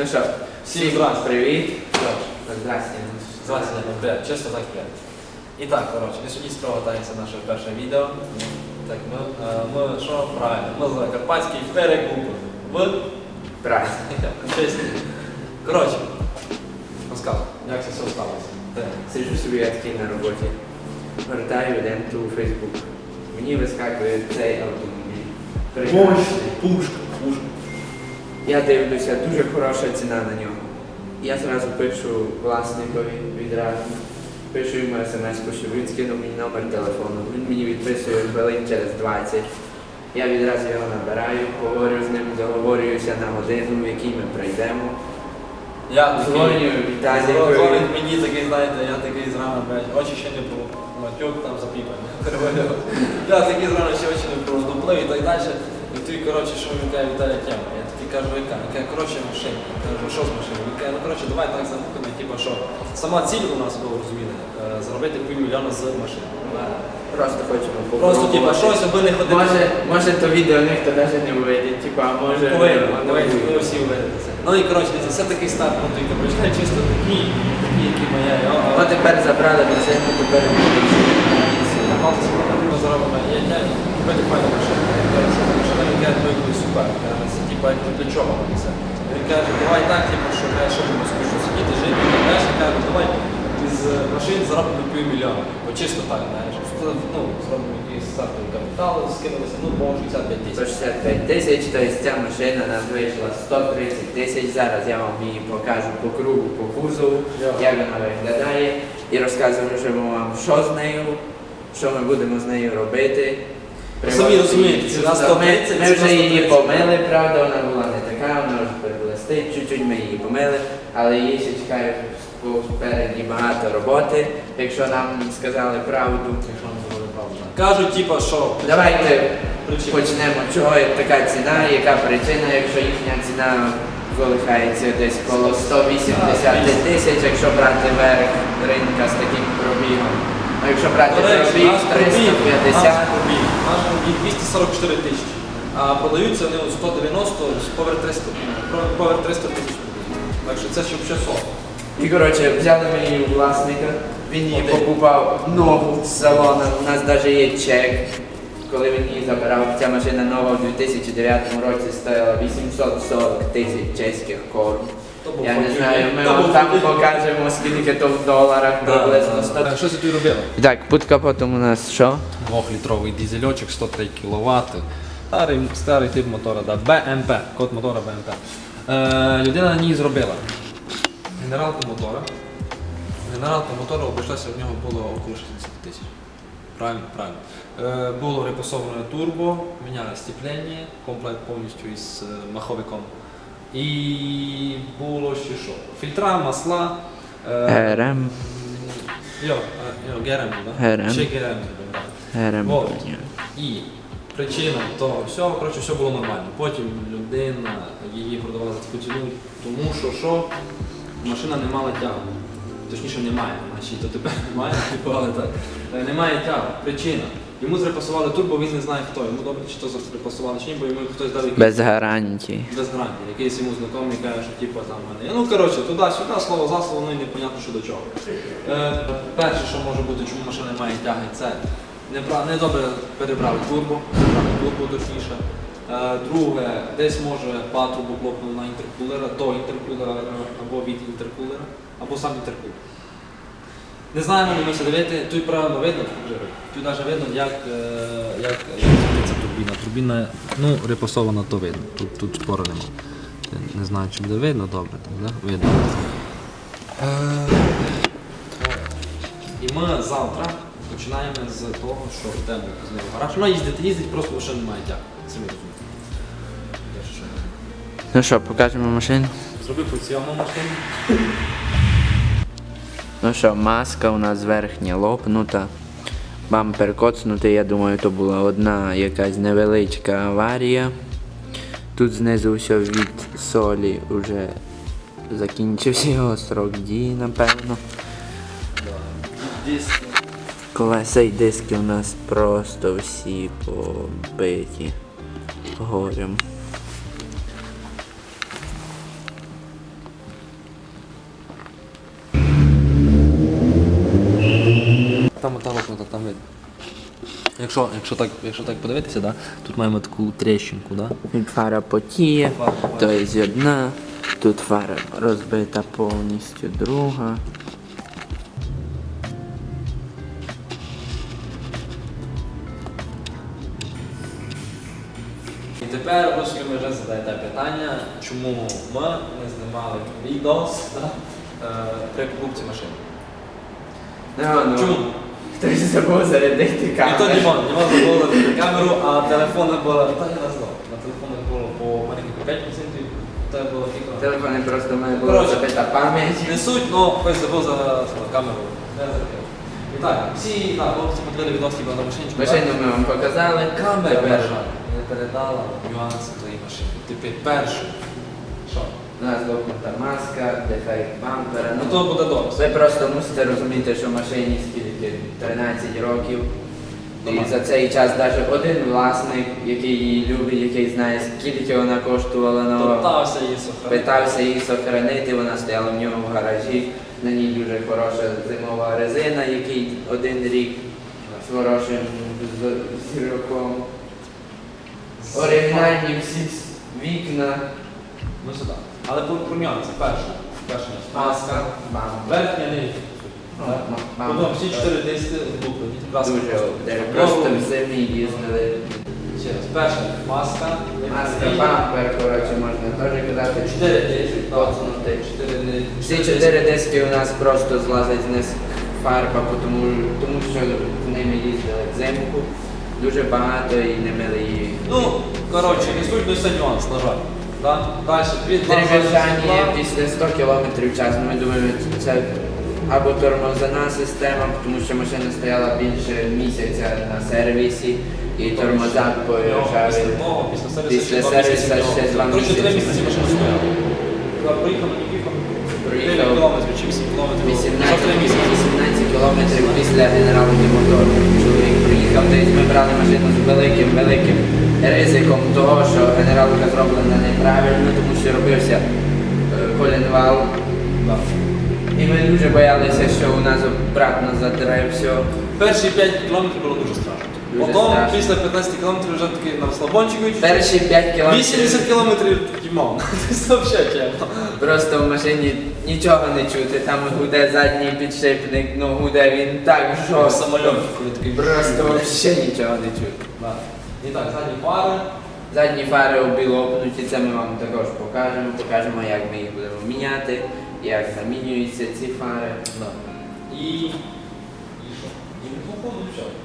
Ну що, Всім здрасте. привіт. Здрасте. Здрасте, бля, чесно так бля. І так, коротше, не судіть справа тається наше перше відео. Так, ми, е, ми що правильно, ми з Карпатський перекуп. В Правильно. чесно. Коротше, розказуй, як це все сталося. Де? Сиджу собі я такий на роботі. Гортаю ленту у Фейсбук. Мені вискакує цей автомобіль. Прекрасний. пушка. Я дивлюся, дуже хороша ціна на нього. Я зразу пишу власникові відразу. Пишу йому смс, щоб він скинув мені номер телефону. Він мені відписує хвилин через 20. Я відразу його набираю, говорю з ним, договорююся на годину, в якій ми прийдемо. Я Дзвоню дзвонить мені такий, знаєте, я такий зрано, блядь, очі ще не було. Матюк там запіпані. Я такий зрано ще очі не було, доплив і так далі. І ти, коротше, що він каже, Віталій тема. Кажу, яка? Він каже, коротше, машина. Я кажу, що з машиною? Він каже, ну коротше, давай так замовками, типу, що сама ціль у нас було розуміли, е, заробити півмільйона з машини. Просто хочемо Просто, типу, щось, аби не ходити. Може, може то відео ніхто навіть не вийде, типа, а може Повинні, буде. ми всі введені це. Ну і коротше, це такий старт, ну тільки прийшли чисто такі, такі, які моя. Ми тепер забрали машину, тепер Ми зробимо яйця, вроді файна машина. Машина він каже, ну якось супер. Це типа як для чого це. Він каже, давай так, типу, що каже, що ми скучно сидіти, жити, так далі. Каже, давай із машин заробимо півмільйона. Бо чисто так, знаєш. Ну, зробимо якийсь стартовий капітал, скинулися, ну, по 65 тисяч. 165 тисяч, тобто ця машина нам вийшла 130 тисяч. Зараз я вам її покажу по кругу, по кузову, Я. як вона виглядає. І розкажемо вам, що з нею, що ми будемо з нею робити. Самі розумієте, ціна Ми, 130, ми вже її помили, правда, вона була не така, вона вже переблистить, чуть-чуть ми її помили, але її ще чекає попереді багато роботи, якщо нам сказали правду. Якщо ми зробили правду. Кажуть, типа, що Давайте почнемо, чого є така ціна, яка причина, якщо їхня ціна колихається десь коло 180 тисяч, якщо брати верх ринка з таким пробігом. А якщо брати пробіг 350, наш пробіг, 244 тисячі. А продаються вони от 190 повер 300, повер 300 тисяч. Так що це ще ще. І коротше, взяли ми її у власника, він її Один. покупав нову з салону. У нас навіть є чек. Коли він її забирав, ця машина нова в 2009 році стояла 840 тисяч чеських корм. То Я не знаю, ми То вам там покажемо, скільки то в доларах приблизно 100 Так, що це тут робили? І так, під капотом у нас що? Двохлітровий дизельочок, 103 кВт. Старий, старий тип мотора, да, БМП, код мотора БМП. Е, людина на ній зробила генералку мотора. Генералка мотора обійшлася в нього було около 60 тисяч. Правильно, правильно. Е, було репасоване турбо, міняли стіплення, комплект повністю із маховиком. І було ще що? Фільтра, масла. е, ГРМ. Йо, е, йо, ГРМ, да? ГРМ. Ще ГРМ. ГРМ. І причина того всього, коротше, все було нормально. Потім людина її продавала за таку ціну, тому що що машина не мала тягу. Точніше немає, значить то тепер немає, типу, але так. Е, Немає тягу. Причина. Йому зрепасували турбо, він не знає хто. Йому добре, чи то зрепасували, чи ні, бо йому хтось дав якийсь Без гарантії. без гарантії. Якийсь йому знайомий каже, що типу там мене. Ну коротше, туди-сюди, слово за слово, ну і непонятно, що до чого. Е, перше, що може бути, чому машина не має тяги, це непра- недобре перебрали турбо, перебрали турбо точніше. Е, друге, десь може патрубок лопнув на інтеркулера, до інтеркулера або від інтеркулера, або сам інтеркулер. Не знаємо, не мусимо дивити. Тут правильно видно, тут навіть видно, як, е, як світиться турбіна. Турбіна ну, репасована, то видно. Тут, тут спору нема. Не знаю, чи буде видно, добре, так, да? видно. Е, І ми завтра починаємо з того, що йдемо з ним гараж. Вона їздить, їздить, просто лише немає. Самі розумієте. Я ще Ну що, покажемо машину? Зробив по цьому машину. Ну що, маска у нас верхня лопнута. Бампер коцнутий, я думаю, то була одна якась невеличка аварія. Тут знизу все від солі вже закінчився його срок дії, напевно. Колеса і диски у нас просто всі побиті горем. Металоплита, так там видно. Якщо, якщо, так, якщо так подивитися, да, тут маємо таку тріщинку, да? Фара потіє, Фара, то є одна, тут фара розбита повністю друга. І тепер ось ви вже задаєте питання, чому ми не знімали відос да, е, при покупці машини. Чому? Хтось забув зарядити І то камеру. Дімон, Дімон забув на камеру, а телефони було, та я не знав, на телефонах було по маленьких 5%, то було кілька. Телефони просто в мене була забита пам'ять. Не суть, але хтось забув за камеру. Я закрив. І так, всі так, хлопці подивили відос хіба на машинчику. Машину ми вам показали. Камера перша не передала нюанси твоєї машини. Тепер перше. Що? У нас лопнута маска, дефект бампера. Ну то буде добре. Ви просто мусите розуміти, що машині скільки 13 років. І за цей час навіть один власник, який її любить, який знає, скільки вона коштувала нова, Питався її сохранити. питався її сохранити, вона стояла в нього в гаражі. На ній дуже хороша зимова резина, який один рік з хорошим з- зірком. Оригінальні всі вікна. Ну сюди. Але нюанси. Перше. Перше. Маска. Верхня лінія. Ну, Потім всі чотири диски злуплені. Дуже просто в зимі їздили. Ще раз. Перша маска. Маска, бампер, коротше, можна теж казати. Чотири диски. Всі чотири диски у нас просто злазить вниз фарба, тому, тому що з ними їздили взимку. Дуже багато і не мили її. Ну, коротше, не суть, це нюанс, на жаль. Да? Далі. Два після 100 км в час. Ми думаємо, це або тормозана система, тому що машина стояла більше місяця на сервісі і тормоза поїжджали. Після сервісу ще два місяці три місяці. місяці машина стояла. Туди Проїхав, не поїхав. Проїхав. 9 кілометрів чи 8 кілометрів. 18, За три місяці. 18 кілометрів після генералки мотору. Чоловік приїхав, десь ми брали машину з великим, великим ризиком того, що генералка зроблена неправильно, тому що робився е, коленвал. І ми дуже боялися, що у нас обратно затирає все. Перші 5 кілометрів було дуже страшно. Дуже Потім, страшно. після 15 кілометрів вже такий на розслабончику. Перші 5 кілометрів 80 кілометрів Дімон. Це взагалі чемно. просто в машині нічого не чути. Там гуде задній підшипник, ну гуде він так жорстко. Самольот. Просто взагалі нічого не чути. І так, задні фари. Задні фари обілопнуті, це ми вам також покажемо. Покажемо, як ми їх будемо міняти, як замінюються ці фари. Да. І... І що?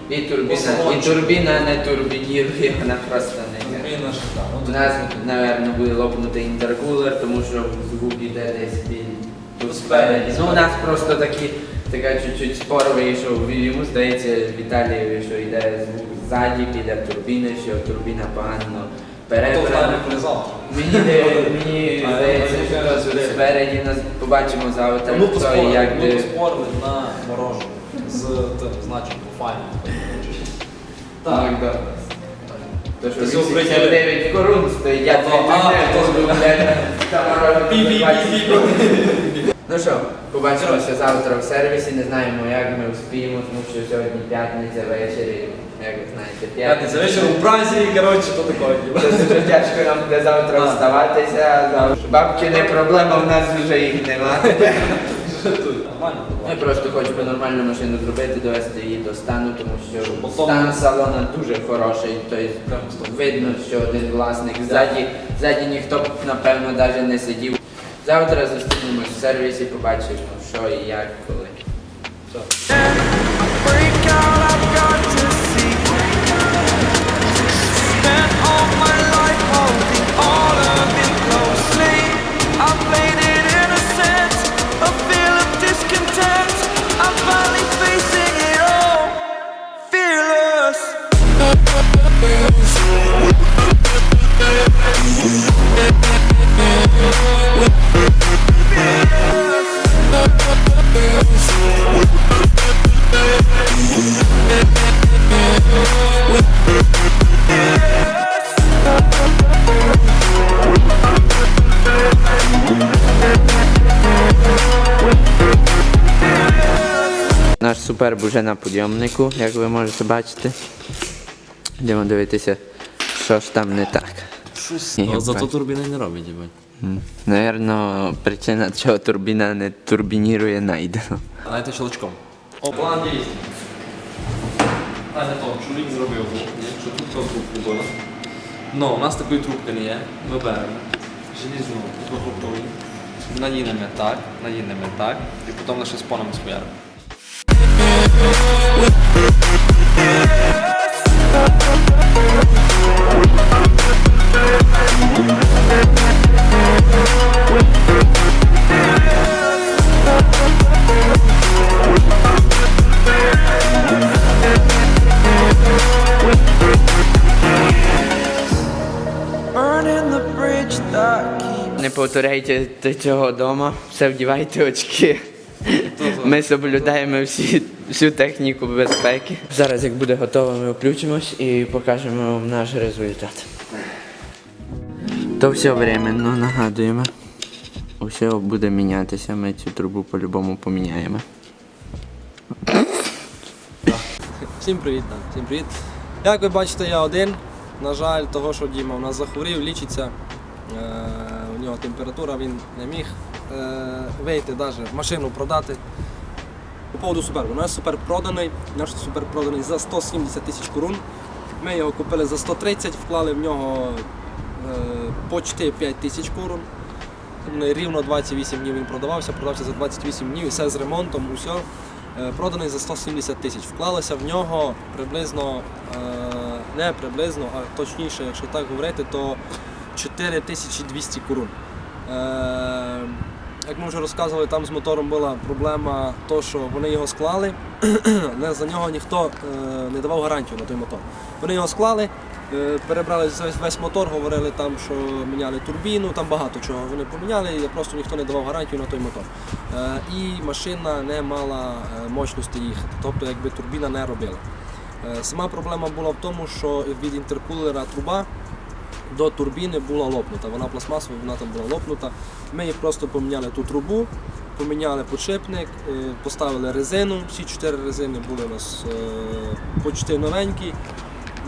І турбіна, і турбіна не турбінірує, вона просто не. ж так. У нас, мабуть, буде лопнути інтеркулер, тому що звук іде десь. Ну, у нас просто такі, така чуть-чуть спор вийшов. Йому здається, Віталієві, що йде ззаді, піде турбіни, що турбіна погано перебрана. Мені, мені здається, що тут спереді нас побачимо завтра, Тому хто і як ми де. поспорили на морожене з тим значенням файно. Так, Так. да. То, що Ти цього 89 корун стоїть, я А, а, тренер, то- блядь, там Пі-пі-пі-пі. Ну що, побачимося завтра в сервісі, не знаємо як ми успіємо, тому що сьогодні п'ятниця ввечері, як ви знаєте, П'ятниця вечір у Бразилії, коротше, то такое. Це дуже тяжко нам буде завтра вставатися. завтра. Бабки не проблема, в нас вже їх нема. Нормально. Ми просто хочемо нормальну машину зробити, довести її до стану, тому що Потім- стан салона дуже хороший. Тобто видно, що один власник ззаді, ззаді ніхто напевно навіть не сидів. Завтра зустрінемось в сервісі, побачимо, що і як, коли. Break out, Суперб уже на підйомнику, як ви можете бачити. Йдемо дивитися, що ж там не так. Щось. Ні, зато турбіни не робить, їбать. Наверно, причина, чого турбіна не турбінірує, найдено. Знаєте, щелчком. О, план дій. А не то, чоловік зробив? Що тут то трубку було. Ну, у нас такої трубки не є. Ми беремо желізну двохрубкову. Надінемо так, надінемо так, і потім лише спонами спояримо. Не повторяйте те цього вдома, все вдівайте очки. Ми соблюдаємо всі, всю техніку безпеки. Зараз, як буде готово, ми включимось і покажемо вам наш результат. То все временно нагадуємо. Усе буде мінятися, ми цю трубу по-любому поміняємо. Всім привіт, так, всім привіт. Як ви бачите, я один. На жаль, того, що Діма у нас захворів, лічиться. Е, у нього температура, він не міг е, вийти, навіть машину продати. По поводу супербу. У нас супер проданий, наш супер проданий за 170 тисяч корун. Ми його купили за 130, вклали в нього е, почти 5 тисяч корун. Рівно 28 днів він продавався, продався за 28 днів, все з ремонтом, усе. Проданий за 170 тисяч. Вклалося в нього приблизно, е, не приблизно, а точніше, якщо так говорити, то 4200 корун. Е, Як ми вже розказували, там з мотором була проблема, то, що вони його склали, але за нього ніхто е, не давав гарантію на той мотор. Вони його склали, е, перебрали весь, мотор, говорили там, що міняли турбіну, там багато чого вони поміняли, і просто ніхто не давав гарантію на той мотор. Е, І машина не мала мощності їхати, тобто якби турбіна не робила. Сама проблема була в тому, що від інтеркулера труба до турбіни була лопнута. Вона пластмасова, вона там була лопнута. Ми їх просто поміняли ту трубу, поміняли подшипник, е, поставили резину. Всі чотири резини були у нас е, почти новенькі.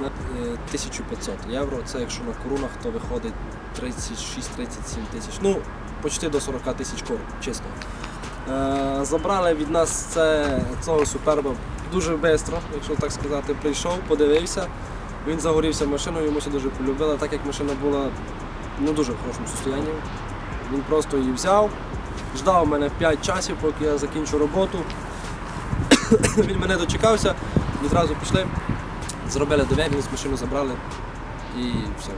На, е, 1500 євро. Це якщо на корунах, то виходить 36-37 тисяч. Ну, почти до 40 тисяч корун, чисто. Е, Забрали від нас це, цього суперба дуже швидко, якщо так сказати, прийшов, подивився. Він загорівся машиною, йому це дуже полюбило, так як машина була ну, дуже в хорошому стані. Він просто її взяв, ждав мене 5 часів, поки я закінчу роботу. Він мене дочекався, відразу пішли, зробили довірність, машину забрали і все.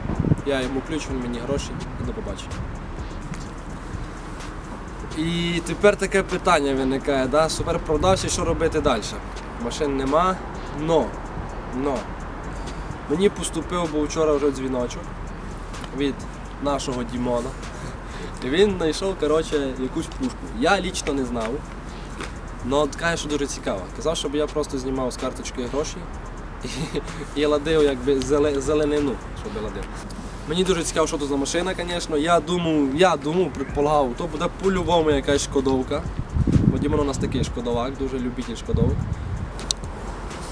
Я йому ключ, він мені гроші і до побачення. І тепер таке питання виникає, да? супер продався, що робити далі? Машин нема, но, но. Мені поступив, був вчора вже дзвіночок від нашого Дімона. І він знайшов коротше, якусь пушку. Я лічно не знав. але каже, що дуже цікаво. Казав, щоб я просто знімав з карточки гроші і, і ладив якби зеле- зеленину, щоб ладив. Мені дуже цікаво, що це за машина, звісно. Я думав, я думав, предполагав, то буде по-любому якась шкодовка. Бо Дімон у нас такий шкодовак, дуже любитель шкодовок.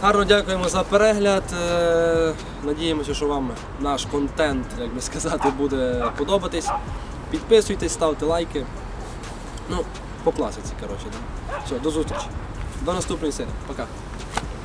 Гарно дякуємо за перегляд. Е, Надіємося, що вам наш контент, як би сказати, буде подобатись. Підписуйтесь, ставте лайки. Ну, по класиці, коротше. Все, до зустрічі. До наступної серії. Пока.